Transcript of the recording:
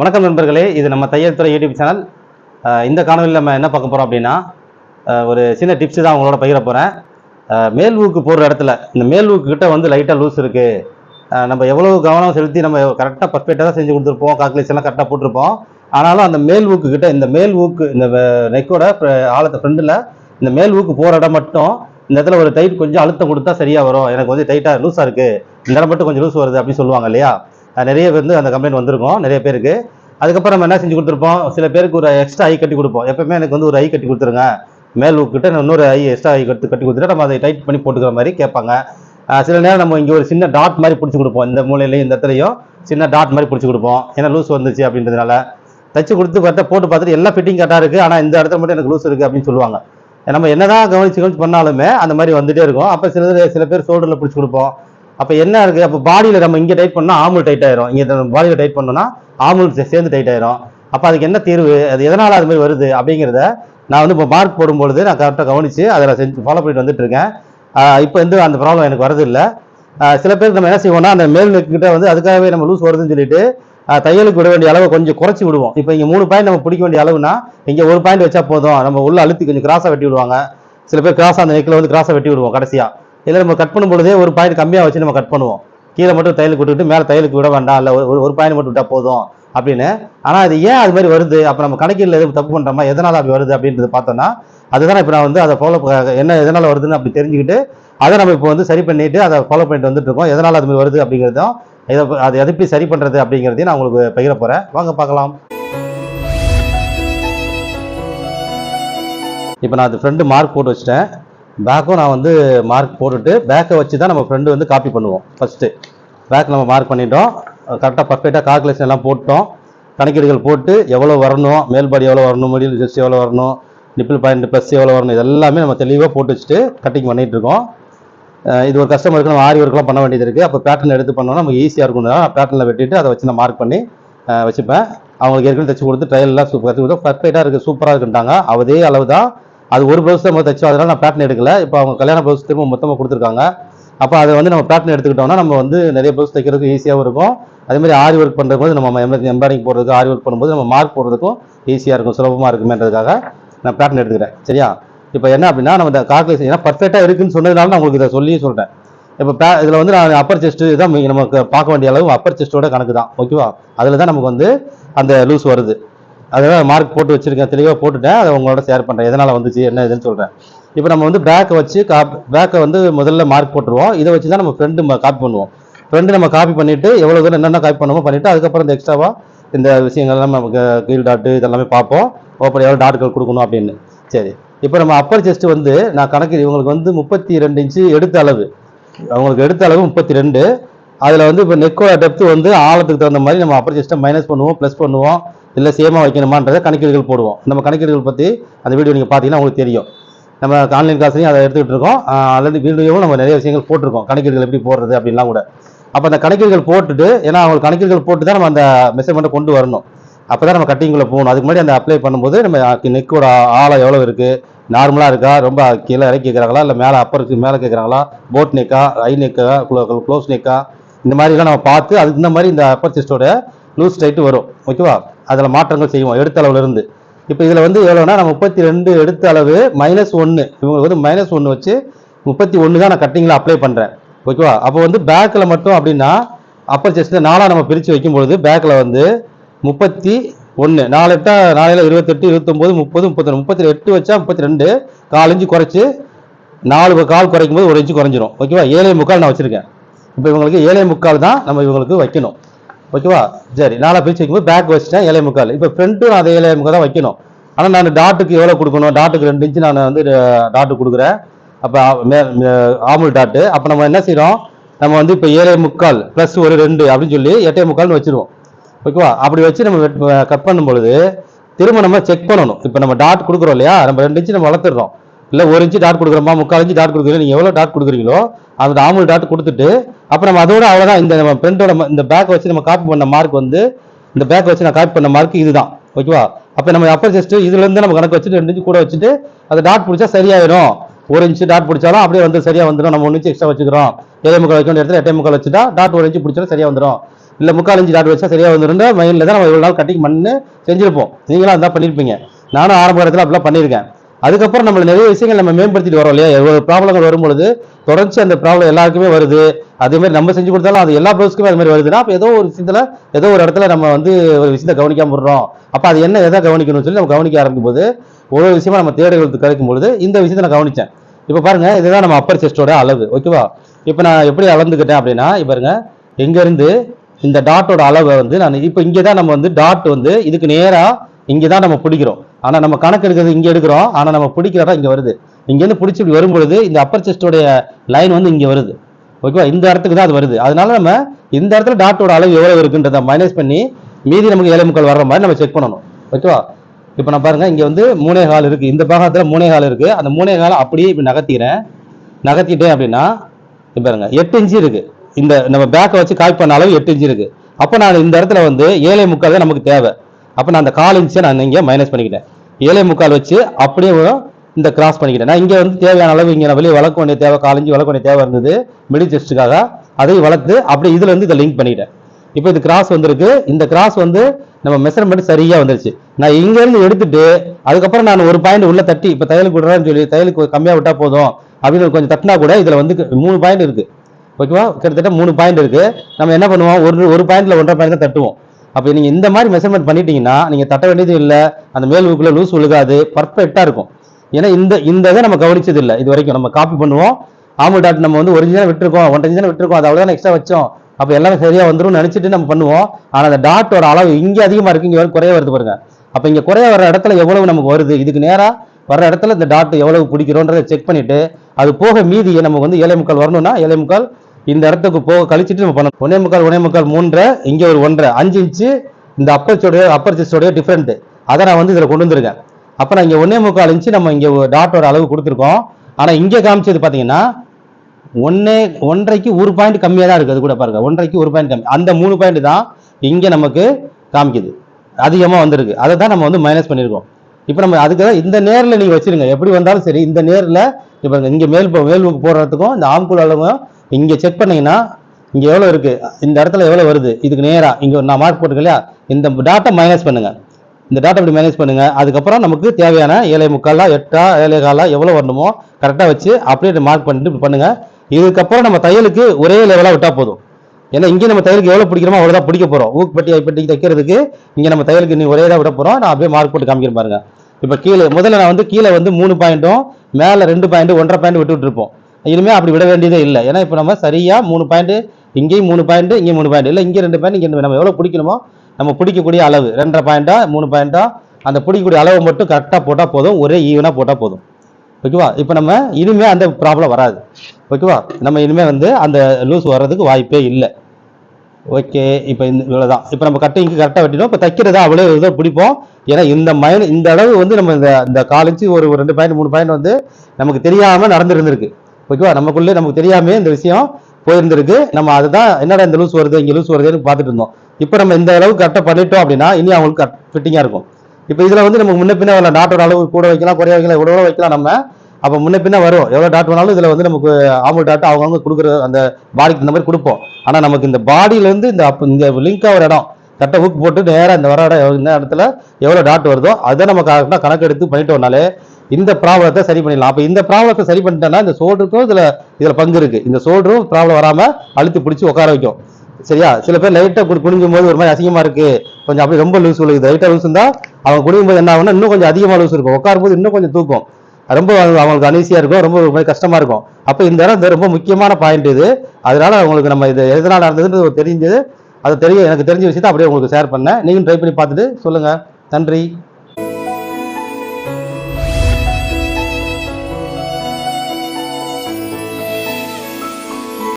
வணக்கம் நண்பர்களே இது நம்ம தையல் துறை யூடியூப் சேனல் இந்த காணொலியில் நம்ம என்ன பார்க்க போகிறோம் அப்படின்னா ஒரு சின்ன டிப்ஸ் தான் உங்களோட பகிர போகிறேன் மேல் ஊக்கு போடுற இடத்துல இந்த மேல் ஊக்குக்கிட்ட வந்து லைட்டாக லூஸ் இருக்குது நம்ம எவ்வளோ கவனம் செலுத்தி நம்ம கரெக்டாக பர்ஃபெக்டாக தான் செஞ்சு கொடுத்துருப்போம் கால்குலேஷன்லாம் கரெக்டாக போட்டிருப்போம். ஆனாலும் அந்த மேல் ஊக்குக்கிட்ட இந்த மேல் ஊக்கு இந்த நெக்கோட ஆழத்தை ஃப்ரெண்டில் இந்த மேல் ஊக்கு போகிற இடம் மட்டும் இந்த இடத்துல ஒரு டைட் கொஞ்சம் அழுத்தம் கொடுத்தா சரியாக வரும். எனக்கு வந்து டைட்டாக லூஸாக இருக்குது இந்த இடம் மட்டும் கொஞ்சம் லூஸ் வருது அப்படின்னு சொல்லுவாங்க இல்லையா? நிறைய பேர் வந்து அந்த கம்ப்ளைண்ட் வந்திருக்கும் நிறைய பேருக்கு. அதுக்கப்புறம் நம்ம என்ன செஞ்சு கொடுத்துருப்போம்? சில பேருக்கு ஒரு எக்ஸ்ட்ரா ஐ கட்டி கொடுப்போம். எப்பவுமே எனக்கு வந்து ஒரு ஐ கட்டி கொடுத்துருங்க. மேல் கிட்ட இன்னொரு ஐ எக்ஸ்ட்ரா ஐ கட்டி கட்டி கொடுத்துட்டு நம்ம அதை டைட் பண்ணி போட்டுக்கிற மாதிரி கேட்பாங்க. சில நேரம் நம்ம இங்கே ஒரு சின்ன டாட் மாதிரி பிடிச்சி கொடுப்போம். இந்த மூலையிலையும் இந்த இடத்துலையும் சின்ன டாட் மாதிரி பிடிச்சி கொடுப்போம். ஏன்னா லூஸ் வந்துச்சு அப்படின்றதுனால. தச்சு கொடுத்து பார்த்தா போட்டு பார்த்துட்டு எல்லா ஃபிட்டிங் கரெக்டாக இருக்குது ஆனால் இந்த இடத்துல மட்டும் எனக்கு லூஸ் இருக்குது அப்படின்னு சொல்லுவாங்க. நம்ம என்னதான் கவனிச்சு கவனிச்சு பண்ணாலுமே அந்த மாதிரி வந்துகிட்டே இருக்கும். அப்போ சில சில பேர் ஷோல்டரில் பிடிச்சி கொடுப்போம். அப்போ என்ன இருக்குது அப்போ பாடியில் நம்ம இங்கே டைட் பண்ணால் ஆமுல் டைட் ஆயிரும். இங்கே பாடியில் டைட் பண்ணோம்னா ஆமுல் சேர்ந்து டைட் ஆயிரும். அப்போ அதுக்கு என்ன தீர்வு? அது எதனால் அது மாதிரி வருது? அப்படிங்கிறத நான் வந்து இப்போ மார்க் போடும்பொழுது நான் கரெக்டாக கவனித்து அதை நான் செஞ்சு ஃபாலோ பண்ணிட்டு வந்துட்டு இருக்கேன். இப்போ வந்து அந்த ப்ராப்ளம் எனக்கு வரது இல்லை சில பேர் நம்ம என்ன செய்வோம்னா அந்த மேல் neck வந்து அதுக்காகவே நம்ம லூஸ் வருதுன்னு சொல்லிட்டு தையலுக்கு விட வேண்டிய அளவை கொஞ்சம் குறைச்சி விடுவோம். இப்போ இங்கே மூணு பாயிண்ட் நம்ம பிடிக்க வேண்டிய அளவுனா இங்கே ஒரு பாயிண்ட் வச்சா போதும். நம்ம உள்ள அழுத்தி கொஞ்சம் கிராஸாக வெட்டி விடுவாங்க. சில பேர் கிராஸாக அந்த நெக்கில் வந்து கிராஸாக வெட்டி விடுவோம் கடைசியாக இதில் நம்ம கட் பண்ணும் பொழுதே ஒரு பாயிண்ட் கம்மியாக வச்சு நம்ம கட் பண்ணுவோம். கீழே மட்டும் தையலுக்கு விட்டுட்டு மேலே தையலுக்கு விட வேண்டாம். இல்லை ஒரு ஒரு பாயிண்ட் மட்டும் விட்டால் போதும் அப்படின்னு. ஆனால் அது ஏன் அது மாதிரி வருது? அப்போ நம்ம கணக்கில் எதுவும் தப்பு பண்ணுறோமா எதனால் அப்படி வருது அப்படின்றது பார்த்தோன்னா அதுதான் இப்போ நான் வந்து அதை ஃபாலோ என்ன எதனால் வருதுன்னு அப்படி தெரிஞ்சுக்கிட்டு அதை நம்ம இப்போ வந்து சரி பண்ணிட்டு அதை ஃபாலோ பண்ணிட்டு வந்துட்டு இருக்கோம். எதனால் அது மாதிரி வருது அப்படிங்கிறதும் இதை அதை எது எப்படி சரி பண்ணுறது அப்படிங்கிறதையும் நான் உங்களுக்கு பகிர போகிறேன் வாங்க பார்க்கலாம். இப்போ நான் அது ஃப்ரெண்டு மார்க் போட்டு வச்சிட்டேன். பேக்கும் நான் வந்து மார்க் போட்டுட்டு பேக்கை வச்சு தான் நம்ம ஃப்ரெண்டு வந்து காப்பி பண்ணுவோம். ஃபஸ்ட்டு பேக் நம்ம மார்க் பண்ணிட்டோம். கரெக்டாக பர்ஃபெக்டாக கால்குலேஷன் எல்லாம் போட்டோம். கணக்கீடுகள் போட்டு எவ்வளோ வரணும் மேல்பாடி எவ்வளோ வரணும் முடியல் ஜஸ்ட் எவ்வளோ வரணும் நிப்பிள் பாயிண்ட் ப்ளஸ் எவ்வளோ வரணும் இது எல்லாமே நம்ம தெளிவாக போட்டு வச்சுட்டு கட்டிங் பண்ணிட்டு இருக்கோம். இது ஒரு கஸ்டமருக்கு நம்ம ஆரி ஒர்க்லாம் பண்ண வேண்டியது இருக்குது அப்போ பேட்டர்ன் எடுத்து பண்ணோம்னா நமக்கு ஈஸியாக இருக்கும். பேட்டர்னில் வெட்டிட்டு அதை வச்சு நான் மார்க் பண்ணி வச்சுப்பேன். அவங்களுக்கு ஏற்கனவே தச்சு கொடுத்து ட்ரையல்லாம் சூப்பர் கற்று கொடுத்து பர்ஃபெக்டாக இருக்குது சூப்பராக இருக்குன்ட்டாங்க. அதே அளவு தான் அது ஒரு ப்ளவுஸ் தான் நம்ம தைச்சோம் அதனால் நான் பேட்டர்ன் எடுக்கல. இப்போ அவங்க கல்யாண ப்ளவுஸ் திரும்ப மொத்தமாக கொடுத்துருக்காங்க. அப்போ அதை வந்து நம்ம பேட்டர்ன் எடுத்துக்கிட்டோம்னா நம்ம வந்து நிறைய ப்ளவுஸ் தைக்கிறதுக்கு ஈஸியாகவும் இருக்கும். அதே மாதிரி ஆரி ஒர்க் பண்ணுறது நம்ம எம்பாரிங் போடுறதுக்கு ஆரி ஒர்க் பண்ணும்போது நம்ம மார்க் போடுறதுக்கும் ஈஸியாக இருக்கும். சுலபமாக இருக்குமேன்றதுக்காக நான் பேட்டர்ன் எடுத்துக்கிறேன். சரியா? இப்போ என்ன அப்படின்னா நம்ம இந்த கால்குலேஷன் ஏன்னா பர்ஃபெக்டாக இருக்குன்னு சொன்னதுனால நான் உங்களுக்கு இதை சொல்லி சொல்கிறேன் இப்போ பே இதில் வந்து நான் அப்பர் செஸ்ட்டு தான் நமக்கு பார்க்க வேண்டிய அளவு அப்பர் செஸ்ட்டோட கணக்கு தான். ஓகேவா அதில் தான் நமக்கு வந்து அந்த லூஸ் வருது. அதெல்லாம் மார்க் போட்டு வச்சுருக்கேன் தெளிவாக போட்டுட்டேன். அதை உங்களோட ஷேர் பண்ணுறேன் எதனால் வந்துச்சு என்ன இதுன்னு சொல்கிறேன் இப்போ நம்ம வந்து பேக்கை வச்சு காப் பேக்கை வந்து முதல்ல மார்க் போட்டுருவோம். இதை வச்சு தான் நம்ம ஃப்ரெண்டு காப்பி பண்ணுவோம். ஃப்ரெண்டு நம்ம காப்பி பண்ணிவிட்டு எவ்வளோ தூரம் என்னென்ன காப்பி பண்ணுமோ பண்ணிவிட்டு அதுக்கப்புறம் இந்த எக்ஸ்ட்ராவாக இந்த விஷயங்கள்லாம் நமக்கு கீழ் டாட்டு இதெல்லாமே பார்ப்போம். ஓப்பன் எவ்வளோ டாட்டுகள் கொடுக்கணும் அப்படின்னு. சரி. இப்போ நம்ம அப்பர் செஸ்ட் வந்து நான் கணக்கு இவங்களுக்கு வந்து முப்பத்தி ரெண்டு இன்ச்சு எடுத்த அளவு. அவங்களுக்கு எடுத்த அளவு முப்பத்தி ரெண்டு அதில் வந்து இப்போ நெக்கோட டெப்த் வந்து ஆழத்துக்கு தகுந்த மாதிரி நம்ம அப்பர் செஸ்ட்டை மைனஸ் பண்ணுவோம் ப்ளஸ் பண்ணுவோம். இல்லை சேமாக வைக்கணுமான்றதை கணக்கீடுகள் போடுவோம். நம்ம கணக்கீடுகள் பற்றி அந்த வீடியோ நீங்கள் பார்த்தீங்கன்னா உங்களுக்கு தெரியும். நம்ம ஆன்லைன் கிளாஸ்லையும் அதை எடுத்துக்கிட்டு இருக்கோம். ஆல்ரெடி வீடியோவும் நம்ம நிறைய விஷயங்கள் போட்டிருக்கோம். கணக்கீடுகள் எப்படி போடுறது அப்படின்லாம் கூட. அப்போ அந்த கணக்கீடுகள் போட்டுட்டு ஏன்னா அவங்க கணக்கீடுகள் போட்டு தான் நம்ம அந்த மெஷர்மெண்ட்டை கொண்டு வரணும். அப்போ தான் நம்ம கட்டிங்குள்ளே போகணும். அதுக்கு முன்னாடி அந்த அப்ளை பண்ணும்போது நம்ம நெக்கோட ஆழம் எவ்வளோ இருக்குது நார்மலாக இருக்கா? ரொம்ப கீழே இறக்கி கேட்குறாங்களா இல்லை மேலே அப்பருக்கு மேலே கேட்குறாங்களா போட் நெக்கா ஐ நெக்கா க்ளோஸ் நெக்கா இந்த மாதிரிலாம் நம்ம பார்த்து அதுக்கு இந்த மாதிரி இந்த அப்பர் செஸ்டோட லூஸ் டைட்டு வரும். ஓகேவா அதில் மாற்றங்கள் செய்வோம் எடுத்த அளவுலேருந்து. இப்போ இதில் வந்து எவ்வளோனா நான் முப்பத்தி ரெண்டு எடுத்த அளவு மைனஸ் ஒன்று இவங்களுக்கு வந்து மைனஸ் ஒன்று வச்சு முப்பத்தி ஒன்று தான் நான் கட்டிங்கில் அப்ளை பண்ணுறேன் ஓகேவா? அப்போ வந்து பேக்கில் மட்டும் அப்படின்னா அப்பர் செஸ்ட்டில் நாலாக நம்ம பிரித்து வைக்கும்பொழுது பேக்கில் வந்து முப்பத்தி ஒன்று நாலு எட்டா நாலையில் இருபத்தெட்டு இருபத்தொம்போது முப்பது முப்பத்தொன்று முப்பத்தி எட்டு வச்சா முப்பத்தி ரெண்டு கால் இன்ச்சு குறைச்சி நாலு கால் குறைக்கும் போது ஒரு இன்ச்சு குறைஞ்சிரும். ஓகேவா? ஏழை முக்கால் நான் வச்சுருக்கேன். இப்போ இவங்களுக்கு ஏழை முக்கால் தான் நம்ம இவங்களுக்கு வைக்கணும். ஓகேவா? சரி நாலாக பிரித்து வைக்கும்போது பேக் வச்சுட்டேன் ஏழை முக்கால். இப்போ ஃப்ரண்ட்டும் அதை ஏழே முக்கால் தான் வைக்கணும். ஆனால் நான் டாட்டுக்கு எவ்வளோ கொடுக்கணும்? டாட்டுக்கு ரெண்டு இன்ச்சு நான் வந்து டாட்டு கொடுக்குறேன். அப்போ மே ஆமுல் டாட்டு அப்போ நம்ம என்ன செய்கிறோம் நம்ம வந்து இப்போ ஏழை முக்கால் ப்ளஸ் ஒரு ரெண்டு அப்படின்னு சொல்லி எட்டே முக்கால்னு வச்சுருவோம். ஓகேவா? அப்படி வச்சு நம்ம கட் பண்ணும் பொழுது திரும்ப நம்ம செக் பண்ணணும். இப்போ நம்ம டாட் கொடுக்குறோம் இல்லையா? நம்ம ரெண்டு இன்ச்சு நம்ம வளர்த்துடுறோம். இல்லை ஒரு இன்ச்சு டாட் கொடுக்குறோமா முக்கால் இன்ச்சு டாட் கொடுக்குறீங்க நீங்கள் எவ்வளோ டாட் கொடுக்குறீங்களோ அந்த ஆமுல் டாட் கொடுத்துட்டு அப்போ நம்ம அதோட அவ்வளோதான் இந்த நம்ம பிரிண்டோட இந்த பேக் வச்சு நம்ம காப்பி பண்ண மார்க் வந்து இந்த பேக் வச்சு நான் காப்பி பண்ண மார்க் இதுதான் ஓகேவா அப்போ நம்ம அப்பர் செஸ்ட் இதுலேருந்து நம்ம கணக்கு வச்சுட்டு ரெண்டு இன்ச்சு கூட வச்சுட்டு அதை டாட் பிடிச்சா சரியாயிடும். ஒரு இன்ச்சு டாட் பிடிச்சாலும் அப்படியே வந்து சரியாக வந்துடும். நம்ம ஒன்று இன்ச்சு எக்ஸ்ட்ரா வச்சுக்கிறோம். ஏழை முக்கால் வைக்க இடத்துல எட்டே முக்கால் வச்சுட்டா டாட் ஒரு இன்ச்சு பிடிச்சாலும் சரியாக வந்துடும். இல்லை முக்கால் இன்ச்சு டாட் வச்சா சரியாக வந்துடும் மைண்டில் தான் நம்ம இவ்வளோ நாள் கட்டிங் பண்ணி செஞ்சிருப்போம். நீங்களும் அதான் பண்ணியிருப்பீங்க நானும் ஆரம்ப காலத்தில் அப்படிலாம் பண்ணியிருக்கேன் அதுக்கப்புறம் நம்ம நிறைய விஷயங்கள் நம்ம மேம்படுத்திட்டு வரோம் இல்லையா? எவ்வளோ ப்ராப்ளங்கள் வரும்பொழுது தொடர்ச்சி அந்த ப்ராப்ளம் எல்லாருக்குமே வருது. அதே மாதிரி நம்ம செஞ்சு கொடுத்தாலும் அது எல்லா ப்ளவுஸ்க்குமே அது மாதிரி வருதுன்னா அப்போ ஏதோ ஒரு விஷயத்துல ஏதோ ஒரு இடத்துல நம்ம வந்து ஒரு விஷயத்தை கவனிக்காம விடுறோம். அப்போ அது என்ன எதை கவனிக்கணும்னு சொல்லி நம்ம கவனிக்க ஆரம்பிக்கும் போது ஒரு விஷயமா நம்ம தேடுகளுக்கு கிடைக்கும் பொழுது இந்த விஷயத்தை நான் கவனிச்சேன். இப்போ பாருங்க இதுதான் நம்ம அப்பர் செஸ்டோட அளவு ஓகேவா இப்போ நான் எப்படி அளந்துக்கிட்டேன் அப்படின்னா இப்போ பாருங்க எங்கேருந்து இந்த டாட்டோட அளவை வந்து நான் இப்போ இங்கே தான் நம்ம வந்து டாட் வந்து இதுக்கு நேராக இங்கே தான் நம்ம பிடிக்கிறோம். ஆனால் நம்ம கணக்கு எடுக்கிறது இங்கே எடுக்கிறோம். ஆனால் நம்ம பிடிக்கிறதா இங்கே வருது. இங்கேருந்து பிடிச்சி இப்படி வரும்பொழுது இந்த அப்பர் செஸ்டோடைய லைன் வந்து இங்கே வருது. ஓகேவா இந்த இடத்துக்கு தான் அது வருது. அதனால நம்ம இந்த இடத்துல டாட்டோட அளவு எவ்வளோ இருக்குன்றதை மைனஸ் பண்ணி மீதி நமக்கு ஏழை முக்கால் வர்ற மாதிரி நம்ம செக் பண்ணணும். ஓகேவா இப்போ நான் பாருங்கள் இங்கே வந்து மூணே கால் இருக்குது இந்த பாகத்தில் மூணே கால் இருக்குது அந்த மூணே கால் அப்படியே இப்படி நகர்த்திக்கிறேன். நகர்த்திட்டேன் அப்படின்னா இப்போ பாருங்க எட்டு இன்ச்சு இருக்குது இந்த நம்ம பேக்கை வச்சு காய் பண்ண அளவு எட்டு இன்ச்சு இருக்குது அப்போ நான் இந்த இடத்துல வந்து ஏழை முக்கால் தான் நமக்கு தேவை. அப்போ நான் அந்த கால் இன்ச்சை நான் இங்கே மைனஸ் பண்ணிக்கிட்டேன். ஏழை முக்கால் வச்சு அப்படியே இந்த கிராஸ் பண்ணிக்கிட்டேன். நான் இங்கே வந்து தேவையான அளவு இங்கே நான் வெளியே வளர்க்க வேண்டிய தேவை காலஞ்சி வளர்க்க வேண்டிய தேவை இருந்தது மிடில் செஸ்ட்டுக்காக அதையும் வளர்த்து அப்படியே இதில் இருந்து இதை லிங்க் பண்ணிக்கிட்டேன். இப்போ இது கிராஸ் வந்திருக்கு. இந்த கிராஸ் வந்து நம்ம மெஷர்மெண்ட் சரியாக வந்துருச்சு. நான் இங்கேருந்து எடுத்துட்டு அதுக்கப்புறம் நான் ஒரு பாயிண்ட் உள்ள தட்டி இப்போ தையலுக்கு விடுறேன்னு சொல்லி தையலுக்கு கம்மியாக விட்டா போதும் அப்படின்னு கொஞ்சம் தட்டினா கூட இதில் வந்து மூணு பாயிண்ட் இருக்குது ஓகேவா? கிட்டத்தட்ட மூணு பாயிண்ட் இருக்குது நம்ம என்ன பண்ணுவோம்? ஒரு ஒரு பாயிண்டில் ஒன்றரை பாயிண்ட் தான் தட்டுவோம். அப்போ நீங்கள் இந்த மாதிரி மெஷர்மெண்ட் பண்ணிட்டீங்கன்னா நீங்கள் தட்ட வேண்டியது இல்லை அந்த மேல் லூஸ் விழுகாது பர்ஃபெக்டாக இருக்கும். ஏன்னா இந்த இந்த இதை நம்ம கவனிச்சது இல்லை. இது வரைக்கும் நம்ம காப்பி பண்ணுவோம். ஆம்பு டாட் நம்ம வந்து ஒரிஜினல் விட்டுருக்கோம் ஒன்றரை இன்ச்சு விட்டுருக்கோம் அது அவ்வளோதான் எக்ஸ்ட்ரா வச்சோம். அப்போ எல்லாமே சரியாக வந்துடும் நினச்சிட்டு நம்ம பண்ணுவோம். ஆனால் அந்த டாட்டோட அளவு இங்கே அதிகமாக இருக்கு இங்கே குறைய வருது பாருங்க. அப்போ இங்கே குறைய வர இடத்துல எவ்வளவு நமக்கு வருது? இதுக்கு நேராக வர இடத்துல இந்த டாட் எவ்வளவு பிடிக்கிறோன்றதை செக் பண்ணிவிட்டு அது போக மீதியை நமக்கு வந்து ஏழை முக்கால் வரணும்னா ஏழை முக்கால் இந்த இடத்துக்கு போக கழிச்சிட்டு நம்ம பண்ணணும். ஒன்னே முக்கால் ஒன்னே முக்கால் மூன்றரை இங்கே ஒரு ஒன்றரை அஞ்சு இன்ச்சு இந்த அப்பர்ச்சோடைய அப்பர் செஸ்டோடைய டிஃப்ரெண்ட் அதை நான் வந்து இதில் கொண்டு வந்திருக்கேன். அப்போ நான் இங்கே ஒன்னே முக்கால் இன்ச்சு நம்ம இங்கே டாட்டோட அளவு கொடுத்துருக்கோம். ஆனால் இங்கே காமிச்சது பார்த்தீங்கன்னா ஒன்னே ஒன்றரைக்கு ஒரு பாயிண்ட் கம்மியாக தான் இருக்குது. அது கூட பாருங்கள் ஒன்றரைக்கு ஒரு பாயிண்ட் கம்மி. அந்த மூணு பாயிண்ட் தான் இங்கே நமக்கு காமிக்குது. அதிகமாக வந்திருக்கு. அதை தான் நம்ம வந்து மைனஸ் பண்ணியிருக்கோம். இப்போ நம்ம அதுக்கு தான் இந்த நேரில் நீங்கள் வச்சிருங்க. எப்படி வந்தாலும் சரி இந்த நேரில் இப்போ இங்கே மேல் போ- மேல் போடுறதுக்கும் இந்த ஆம்குள் அளவும் இங்கே செக் பண்ணீங்கன்னா இங்கே எவ்வளோ இருக்குது இந்த இடத்துல எவ்வளோ வருது? இதுக்கு நேராக இங்கே நான் மார்க் போட்டிருக்கேன் இல்லையா? இந்த டாட்டா மைனஸ் பண்ணுங்கள் இந்த டாட்டா இப்படி மேனேஜ் பண்ணுங்கள் அதுக்கப்புறம் நமக்கு தேவையான ஏழை முக்காலா எட்டா ஏழை காலா எவ்வளோ வரணுமோ கரெக்டாக வச்சு அப்படியே மார்க் பண்ணிட்டு இப்படி இதுக்கப்புறம் நம்ம தையலுக்கு ஒரே லெவலாக விட்டால் போதும். ஏன்னா இங்கே நம்ம தையலுக்கு எவ்வளோ பிடிக்கிறோமோ அவ்வளோதான் பிடிக்க போகிறோம் ஊக்குப்பட்டி ஐப்பட்டி தைக்கிறதுக்கு இங்கே நம்ம தையலுக்கு நீ ஒரே தான் விட போகிறோம் நான் அப்படியே மார்க் போட்டு காமிக்கிறேன் பாருங்கள் இப்போ கீழே முதல்ல நான் வந்து கீழே வந்து மூணு பாயிண்ட்டும் மேலே ரெண்டு பாயிண்ட் ஒன்றரை பாயிண்ட் விட்டுட்டு இருப்போம். இனிமேல் அப்படி விட வேண்டியதே இல்லை. ஏன்னா இப்போ நம்ம சரியாக மூணு பாயிண்ட்டு இங்கேயும் மூணு பாயிண்ட்டு இங்கேயும் மூணு பாயிண்ட் இல்லை இங்கே ரெண்டு பாயிண்ட் இங்கே நம்ம எவ்வளோ பிடிக்கணுமோ நம்ம பிடிக்கக்கூடிய அளவு. ரெண்டரை பாயிண்டா மூணு பாயிண்டா அந்த பிடிக்கக்கூடிய அளவு மட்டும் கரெக்டாக போட்டால் போதும். ஒரே ஈவனாக போட்டால் போதும். ஓகேவா? இப்போ நம்ம இனிமே அந்த ப்ராப்ளம் வராது. ஓகேவா? நம்ம இனிமேல் வந்து அந்த லூஸ் வர்றதுக்கு வாய்ப்பே இல்லை. ஓகே இப்போ இந்த இவ்வளோதான் இப்போ நம்ம கட்டிங்க்கு கரெக்டாக வெட்டிடும் இப்போ தைக்கிறதா அவ்வளோ இதை பிடிப்போம். ஏன்னா இந்த மைன் இந்த அளவு வந்து நம்ம இந்த இந்த கால் ஒரு ஒரு ரெண்டு பாயிண்ட் மூணு பாயிண்ட் வந்து நமக்கு தெரியாமல் நடந்துருந்துருக்கு. ஓகேவா நமக்குள்ளே நமக்கு தெரியாமே இந்த விஷயம் போயிருந்திருக்கு. நம்ம அதுதான் என்னடா இந்த லூஸ் வருது இங்கே லூஸ் வருதுன்னு பார்த்துட்டு இருந்தோம். இப்போ நம்ம இந்த அளவுக்கு கரெக்டாக பண்ணிட்டோம் அப்படின்னா இனி அவங்களுக்கு ஃபிட்டிங்காக இருக்கும். இப்போ இதில் வந்து நமக்கு முன்ன பின்ன வரல டாட்டோட அளவு கூட வைக்கலாம் குறைய வைக்கலாம் எவ்வளோ வைக்கலாம் நம்ம. அப்போ முன்ன பின்ன வரும். எவ்வளோ டாட் வேணாலும் இதில் வந்து நமக்கு ஆம்பல் டாட் அவங்கவுங்க கொடுக்குற அந்த பாடிக்கு இந்த மாதிரி கொடுப்போம். ஆனால் நமக்கு இந்த பாடியிலேருந்து இந்த அப்போ இந்த லிங்க் ஆகிற இடம் கரெக்டாக ஊக்கு போட்டு நேராக இந்த வர இடம் எவ்வளவு- இந்த இடத்துல எவ்வளோ டாட் வருதோ அதை நம்ம கரெக்டாக கணக்கு எடுத்து பண்ணிட்டோம்னாலே இந்த ப்ராப்ளத்தை சரி பண்ணிடலாம். அப்போ இந்த ப்ராப்ளத்தை சரி பண்ணிட்டேன்னா இந்த சோல்டருக்கும் இதில் இதில் பங்கு இருக்குது இந்த சோல்டரும் ப்ராப்ளம் வராமல் அழுத்தி பிடிச்சி உட்கார வைக்கும். சரியா? சில பேர் லைட்டாக குடிக்கும் போது ஒரு மாதிரி அசிங்கமா இருக்குது கொஞ்சம் அப்படி ரொம்ப லூஸ் விழுகுது லைட்டாக லூஸ் இருந்தால் அவங்க குடிக்கும் போது என்ன ஆகும்னா இன்னும் கொஞ்சம் அதிகமாக லூஸ் இருக்கும். உட்காரும் போது இன்னும் கொஞ்சம் தூக்கும். ரொம்ப அவங்களுக்கு அனீசியாக இருக்கும். ரொம்ப ஒரு மாதிரி கஷ்டமாக இருக்கும். அப்போ இந்த இடம் ரொம்ப முக்கியமான பாயிண்ட் இது. அதனால அவங்களுக்கு நம்ம இது எதனால் நடந்ததுன்னு தெரிஞ்சது. அது தெரிய எனக்கு தெரிஞ்ச விஷயத்தை அப்படியே உங்களுக்கு ஷேர் பண்ணேன். நீங்களும் ட்ரை பண்ணி பார்த்துட்டு சொல்லுங்கள் நன்றி.